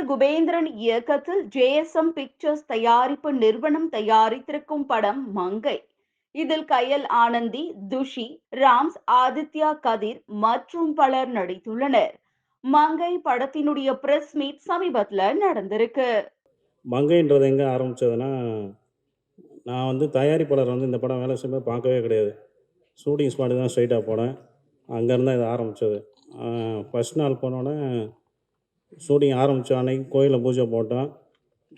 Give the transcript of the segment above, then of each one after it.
நடிகர் குபேந்திரன் இயக்கத்தில் JSM pictures தயாரிப்பு நிறுவனம் தயாரித்திருக்கும் படம் மங்கை. இதில் கயல் ஆனந்தி துஷி ராம்ஸ் ஆதித்யா கதிர் மற்றும் பலர் நடித்துள்ளனர். மங்கை படத்தினுடைய பிரஸ் மீட் சமீபத்தில் நடந்திருக்கு. மங்கைன்றது எங்கே ஆரம்பித்ததுன்னா நான் வந்து தயாரிப்பாளர் வந்து இந்த படம் வேலை செய்யும்போது பார்க்கவே கிடையாது. ஷூட்டிங் ஸ்பாட்டு தான் ஸ்ட்ரைட்டாக போனேன். அங்கேருந்து இது ஆரம்பித்தது ஃபஸ்ட் நாள் போனோடனே ஷூட்டிங் ஆரம்பித்த அன்னைக்கு கோயிலில் பூஜை போட்டோம்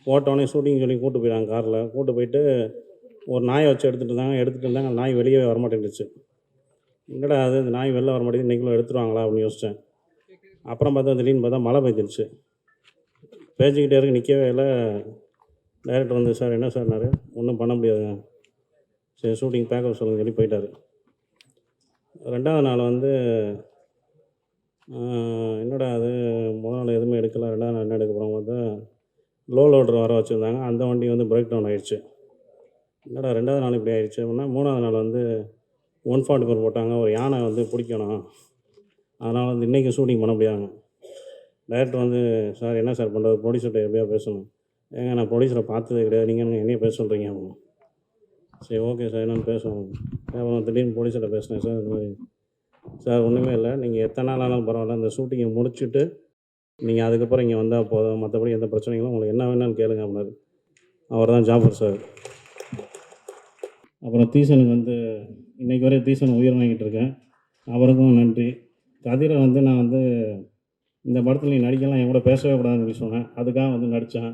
போட்டோடனே ஷூட்டிங் சொல்லி கூட்டு போயிட்டாங்க காரில். கூட்டு போயிட்டு ஒரு நாயை வச்சு எடுத்துகிட்டு இருந்தாங்க. எடுத்துகிட்டு இருந்தாங்க. அந்த நாய் வெளியே வர மாட்டேங்குச்சு என்னடா அது? இந்த நாய் வெளில வர மாட்டேங்குது இன்றைக்குள்ள எடுத்துருவாங்களா அப்படின்னு யோசித்தேன் அப்புறம் பார்த்தா திடீர்னு பார்த்தா மழை பெஞ்சிருச்சு. பேஞ்சிக்கிட்டே இருக்கு. நிற்கவே இல்லை. டைரக்டர் வந்து சார் என்ன சார்னாரு ஒன்றும் பண்ண முடியாதுங்க. சரி ஷூட்டிங் பேக்கப் சொல்லுங்க சொல்லி போயிட்டார். ரெண்டாவது நாள் வந்து என்னடா அது? முதல் நாள் எதுவுமே எடுக்கல. ரெண்டாவது நாள் என்ன எடுக்க போகிறோம் பார்த்தா லோ லோடர் வர வச்சுருந்தாங்க. அந்த வண்டி வந்து பிரேக் டவுன் ஆகிடுச்சு என்னடா ரெண்டாவது நாள் இப்படி ஆயிடுச்சு அப்படின்னா மூணாவது நாள் வந்து ஒன் ஃபார்ட்டி ஃபோர் போட்டாங்க. ஒரு யானை வந்து பிடிக்கணும். அதனால் வந்து இன்றைக்கி ஷூட்டிங் பண்ண முடியாங்க டைரக்டர் வந்து சார் என்ன சார் பண்ணுறது ப்ரொடியூசர்கிட்ட எப்படியா பேசணும்? ஏங்க நான் ப்ரொடியூசரை பார்த்ததே கிடையாது. நீங்கள் என்னைய பேச சொல்கிறீங்க அப்படின்னு சரி ஓகே சார். என்னென்னு பேசுவோம். அப்புறம் திடீர்னு ப்ரொடியூசர்கிட்ட பேசினேன் சார். இந்த மாதிரி சார் ஒன்றுமே இல்லை. நீங்கள் எத்தனை நாள் ஆனாலும் பரவாயில்ல. இந்த ஷூட்டிங்கை முடிச்சுட்டு நீங்கள் அதுக்கப்புறம் இங்கே வந்தால் போதும். மற்றபடி எந்த பிரச்சனைகளும் உங்களுக்கு என்ன வேணாலும் கேளுங்க அப்படின்னாரு அவர் தான் ஜாஃபர் சார். அப்புறம் தீசனுக்கு வந்து இன்றைக்கு வரை தீசன் உயிர் வாங்கிட்டு இருக்கேன். அவருக்கும் நன்றி. கதிரை வந்து நான் வந்து இந்த படத்தில் நீ நடிக்கலாம் என் கூட பேசவே கூடாதுன்னு சொல்லி சொன்னேன். அதுக்காக வந்து நடித்தேன்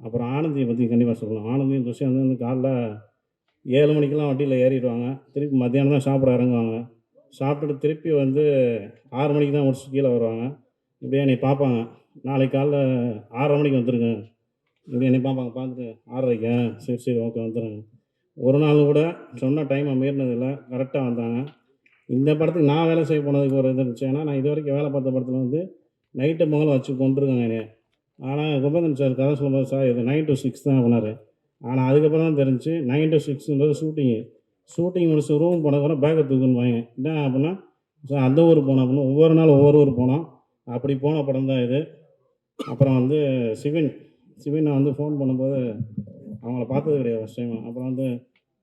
அப்புறம் ஆனந்தியை பற்றி கண்டிப்பாக சொல்லணும். ஆனந்தியும் துஷி வந்து வந்து காலைல ஏழு மணிக்கெல்லாம் வண்டியில் ஏறிடுவாங்க. திருப்பி மத்தியானம் தான் சாப்பிட இறங்குவாங்க. சாப்பிட்டுட்டு திருப்பி வந்து ஆறு மணிக்கு தான் முடிச்சு கீழே வருவாங்க. இப்படியே என்னை பார்ப்பாங்க. நாளைக்கு காலைல ஆறரை மணிக்கு வந்துடுங்க இப்படி என்னை பார்ப்பாங்க. பார்த்துட்டு ஆறரைக்கா? சரி சரி ஓகே வந்துடுங்க ஒரு நாள் கூட சொன்ன டைமை மீறினதில்லை. கரெக்டாக வந்தாங்க. இந்த படத்துக்கு நான் வேலை செய்ய போனதுக்கு ஒரு இது இருந்துச்சு. ஏன்னா நான் இது வரைக்கும் வேலை பார்த்த படத்தில் வந்து நைட்டு பொங்கல் வச்சு கொண்டிருக்காங்க என்னைய. ஆனால் குபந்தன் சார் கதை சொல்லும்போது சார் இது நைன் டு சிக்ஸ் தான் பண்ணார் ஆனால் அதுக்கப்புறம் தான் தெரிஞ்சு நைன் டு சிக்ஸ்ன்றது ஷூட்டிங்கு ஷூட்டிங் முடிச்சு ரூம் போனதுக்கப்புறம் பேக்கை தூக்குன்னு வாங்க என்ன அப்படின்னா அந்த ஊர் போனோம் அப்படின்னு ஒவ்வொரு நாள் ஒவ்வொரு ஊர் போனோம். அப்படி போன படம் தான் இது. அப்புறம் வந்து சிவின் சிவினை வந்து ஃபோன் பண்ணும்போது அவங்கள பார்த்தது கிடையாது ஃபஸ்ட் டைம் அப்புறம் வந்து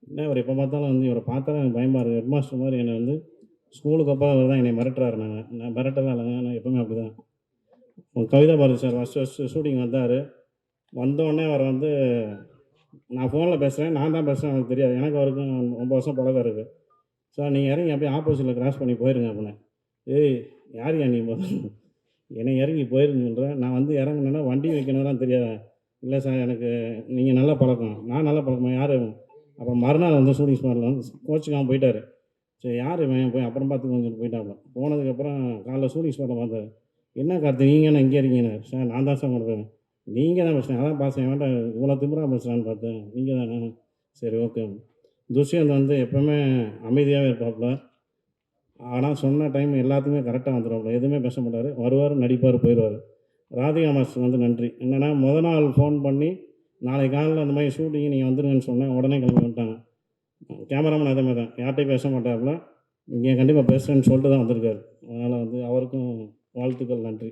என்ன இவர் எப்போ பார்த்தாலும் வந்து இவரை பார்த்தாலும் எனக்கு பயமாக இருக்குது ஹெட் மாஸ்டர் மாதிரி என்னை வந்து ஸ்கூலுக்கு அப்புறம் அவர் தான் என்னை மிரட்டுறாரு நாங்கள் நான் மிரட்டதான் இல்லைங்க. நான் எப்பவுமே அப்படி தான் Kavitha Bharathi sir first first shooting வந்தார். வந்தோடனே அவர் வந்து நான் ஃபோனில் பேசுகிறேன் நான் தான் பேசுகிறேன் எனக்கு தெரியாது. எனக்கு வரைக்கும் ஒம்பது வருஷம் பழக்கம் இருக்குது சார் நீங்கள் இறங்கி அப்படியே ஆப்போசிட்டில் கிராஸ் பண்ணி போயிருங்க அப்படின்னு. ஏய் யார் நீ என்னை இறங்கி போயிருங்கன்றேன் நான் வந்து இறங்குனேன்னா வண்டி வைக்கணும்லாம் தெரியாது. இல்லை சார் எனக்கு நீங்கள் நல்ல பழக்கம். நான் நல்ல பழக்கமா? யார் அப்புறம் மறுநாள் வந்து ஷூட்டிங் ஸ்பாட்டில் வந்து கோச்சுக்காமல் போயிட்டார். சரி யார் இவன்? போய் அப்புறம் பார்த்து கொஞ்சம் போயிட்டாப்ல போனதுக்கப்புறம் காலைல ஷூட்டிங் ஸ்பாட்டில் பார்த்தாரு. என்ன கார்த்தி நீங்கள் என்ன இங்கே இருக்கீங்க? சார் நான் தான் சார் கொடுப்பேன் நீங்கள் தான் பேசுகிறேன் அதான் பாசம் வேண்டாம் இவ்வளோ திமுறாக பேசுகிறான்னு பார்த்தேன். நீங்கள் தானே. சரி ஓகே துஷ்யந்த் வந்து எப்போவுமே அமைதியாகவே இருப்பாப்புல ஆனால் சொன்ன டைம் எல்லாத்துக்குமே கரெக்டாக வந்துடுவாப்புல எதுவுமே பேச மாட்டார். வருவார் நடிப்பார் போயிடுவார் ராதிகா மாஸ்டர் வந்து நன்றி. என்னென்னா முத நாள் ஃபோன் பண்ணி நாளைக்கு காலையில் அந்த மாதிரி ஷூட்டிங் நீங்கள் வந்துருங்கன்னு சொன்னேன். உடனே கிளம்பி வந்துட்டாங்க. கேமராமேன் அதே மாதிரி தான். யார்கிட்டையும் பேச மாட்டாப்புல இங்கே கண்டிப்பாக பேசுகிறேன்னு சொல்லிட்டு தான் வந்திருக்காரு. அதனால் வந்து அவருக்கும் வாழ்த்துக்கள் நன்றி.